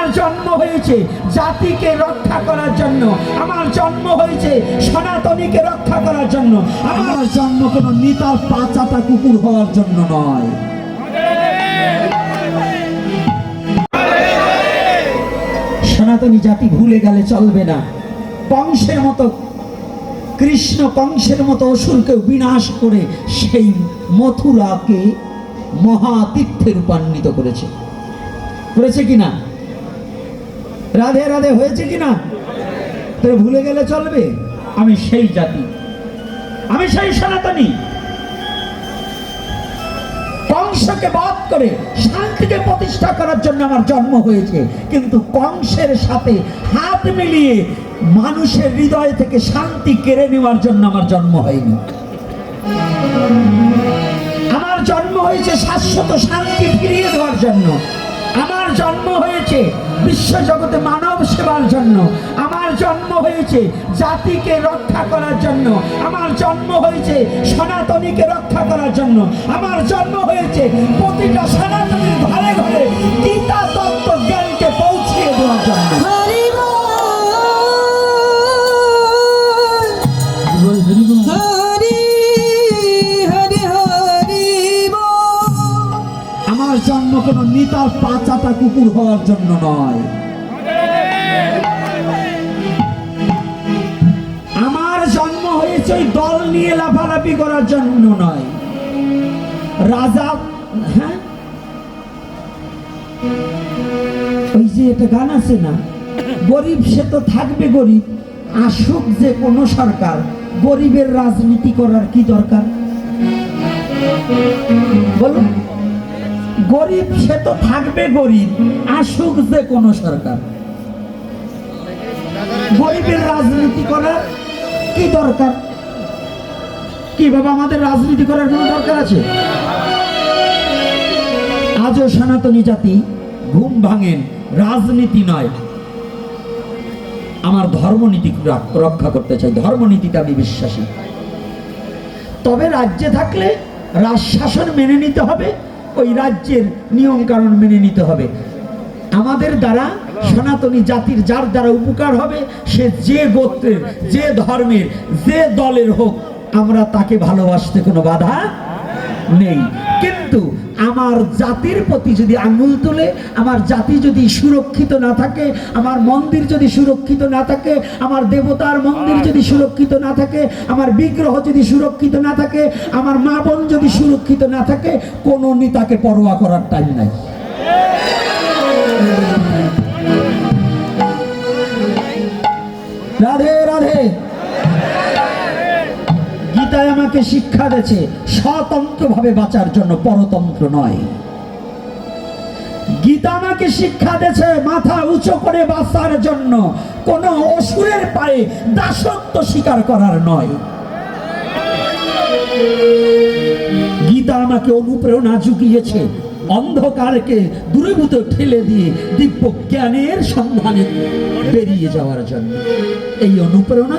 আমার জন্ম হয়েছে জাতিকে রক্ষা করার জন্য। আমার জন্ম হয়েছে সনাতনীকে রক্ষা করার জন্য। আমার জন্ম কোনো নিতার পাচাটা কুকুর হওয়ার জন্য নয়। সনাতনী জাতি ভুলে গেলে চলবে না। কংসের মতো, কৃষ্ণ কংসের মতো অসুরকে বিনাশ করে সেই মথুরাকে মহাতীর্থে রূপান্বিত করেছে। করেছে কিনা রাধে রাধে হয়েছে কিনা? তো ভুলে গেলে চলবে। আমি সেই জাতি। আমি সেই সনাতনী। কংসকে বাদ করে শান্তিকে প্রতিষ্ঠা করার জন্য আমার জন্ম হয়েছে। কিন্তু কংসের সাথে হাত মিলিয়ে মানুষের হৃদয় থেকে শান্তি কেড়ে নেওয়ার জন্য আমার জন্ম হয়নি। আমার জন্ম হয়েছে শাশ্বত শান্তি ফিরিয়ে দেওয়ার জন্য। জন্ম হয়েছে বিশ্ব জগতে মানব সেবার জন্য। আমার জন্ম হয়েছে জাতিকে রক্ষা করার জন্য। আমার জন্ম হয়েছে সনাতনীকে রক্ষা করার জন্য। আমার জন্ম হয়েছে প্রতিটা সনাতনীর ঘরে ঘরে গীতা কোনো নিতার পাচাটা কুকুর হওয়ার জন্য নয়। আমার জন্ম হয়েছে ওই দল নিয়ে লাফালাফি করার জন্য নয়। রাজা হ্যাঁ? ওই যে একটা গান আছে না? গরিব সে তো থাকবে গরিব, আসুক যে কোনো সরকার, গরিবের রাজনীতি করার কি দরকার? বলুন। গরিব সে তো থাকবে গরিব, আসুক যে কোনো সরকার। গরিবের রাজনীতি করার কি দরকার? কি বাবা আমাদের রাজনীতি করার কোনো দরকার আছে? আজও সনাতনী জাতি ঘুম ভাঙেন, রাজনীতি নয়। আমার ধর্মনীতি রক্ষা করতে চাই, ধর্মনীতিতে আমি বিশ্বাসী। তবে রাজ্যে থাকলে রাজশাসন মেনে নিতে হবে ওই রাজ্যের নিয়মকানুন মেনে নিতে হবে। আমাদের দ্বারা সনাতনী জাতির যার দ্বারা উপকার হবে, সে যে গোত্রের, যে ধর্মের, যে দলের হোক, আমরা তাকে ভালোবাসতে কোনো বাধা নেই। কিন্তু আমার জাতির প্রতি যদি আঙুল তুলে আমার জাতি যদি সুরক্ষিত না থাকে আমার মন্দির যদি সুরক্ষিত না থাকে আমার দেবতার মন্দির যদি সুরক্ষিত না থাকে আমার বিগ্রহ যদি সুরক্ষিত না থাকে আমার মা বোন যদি সুরক্ষিত না থাকে কোনো নেতাকে পরোয়া করার টাইম নাই। রাধে আমাকে শিক্ষা দিয়েছে, স্বতন্ত্রভাবে বাঁচার জন্য পরতন্ত্র নয়। গীতা আমাকে শিক্ষা দিয়েছে, মাথা উঁচু করে বাঁচার জন্য। কোন অসুরের পায়ে দাসত্ব স্বীকার করার নয়। গীতা আমাকে অনুপ্রেরণা জুগিয়েছে অন্ধকারকে দূরীভূত ঠেলে দিয়ে দিব্য জ্ঞানের সন্ধানে বেরিয়ে যাওয়ার জন্য। এই অনুপ্রেরণা